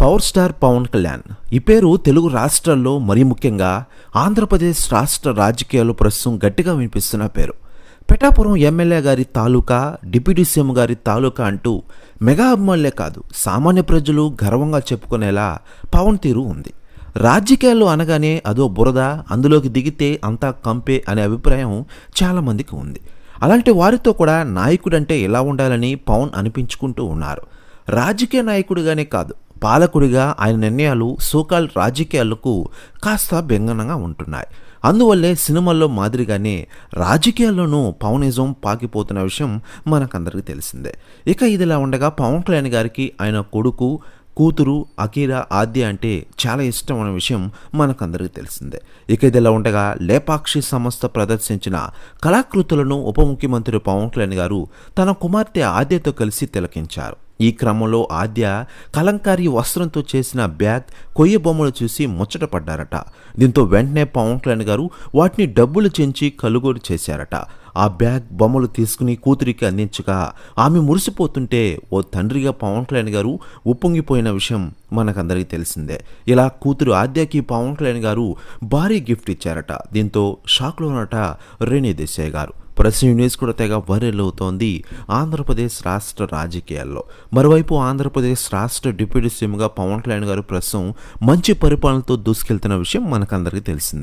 Power star Pawan Kalyan. ఈ పేరు తెలుగు రాష్ట్రాల్లో మరీ ముఖ్యంగా ఆంధ్రప్రదేశ్ రాష్ట్ర రాజకీయాల్లో ప్రస్తుతం గట్టిగా వినిపిస్తున్న పేరు. పెటాపురం ఎమ్మెల్యే గారి తాలూకా డిప్యూటీ సీఎం గారి తాలూకా అంటూ మెగా అభిమానులే కాదు సామాన్య ప్రజలు గర్వంగా చెప్పుకునేలా పవన్ తీరు ఉంది. రాజకీయాల్లో అనగానే అదో బురద అందులోకి దిగితే అంతా కంపే అనే అభిప్రాయం చాలామందికి ఉంది. అలాంటి వారితో కూడా నాయకుడంటే ఎలా ఉండాలని పవన్ అనిపించుకుంటూ ఉన్నారు. రాజకీయ నాయకుడుగానే కాదు పాలకుడిగా ఆయన నిర్ణయాలు సోకాల్ రాజకీయాలకు కాస్త బెంగనంగా ఉంటున్నాయి. అందువల్లే సినిమాల్లో మాదిరిగానే రాజకీయాల్లోనూ పవనిజం పాకిపోతున్న విషయం మనకందరికీ తెలిసిందే. ఇక ఇదిలా ఉండగా పవన్ కళ్యాణ్ గారికి ఆయన కొడుకు కూతురు అకీరా ఆద్య అంటే చాలా ఇష్టం అనే విషయం మనకందరికీ తెలిసిందే. ఇక ఇదిలా ఉండగా లేపాక్షి సంస్థ ప్రదర్శించిన కళాకృతులను ఉప ముఖ్యమంత్రి పవన్ కళ్యాణ్ గారు తన కుమార్తె ఆద్యతో కలిసి తిలకించారు. ఈ క్రమంలో ఆద్య కలంకారీ వస్త్రంతో చేసిన బ్యాగ్ కొయ్య బొమ్మలు చూసి ముచ్చటపడ్డారట దీంతో వెంటనే పవన్ కళ్యాణ్ గారు వాటిని డబ్బులు చెంచి కలుగోలు చేశారట. ఆ బ్యాగ్ బొమ్మలు తీసుకుని కూతురికి అందించగా ఆమె మురిసిపోతుంటే ఓ తండ్రిగా పవన్ కళ్యాణ్ గారు ఉప్పొంగిపోయిన విషయం మనకందరికీ తెలిసిందే. ఇలా కూతురు ఆద్యకి పవన్ కళ్యాణ్ గారు భారీ గిఫ్ట్ ఇచ్చారట. దీంతో షాక్లో ఉన్నట రేణి దేశాయ్ గారు. ప్రస్తుతం న్యూస్ కూడా తెగ వైరల్ అవుతోంది ఆంధ్రప్రదేశ్ రాష్ట్ర రాజకీయాల్లో. మరోవైపు ఆంధ్రప్రదేశ్ రాష్ట్ర డిప్యూటీ సీఎంగా పవన్ కళ్యాణ్ గారు ప్రస్తుతం మంచి పరిపాలనతో దూసుకెళ్తున్న విషయం మనకందరికీ తెలిసిందే.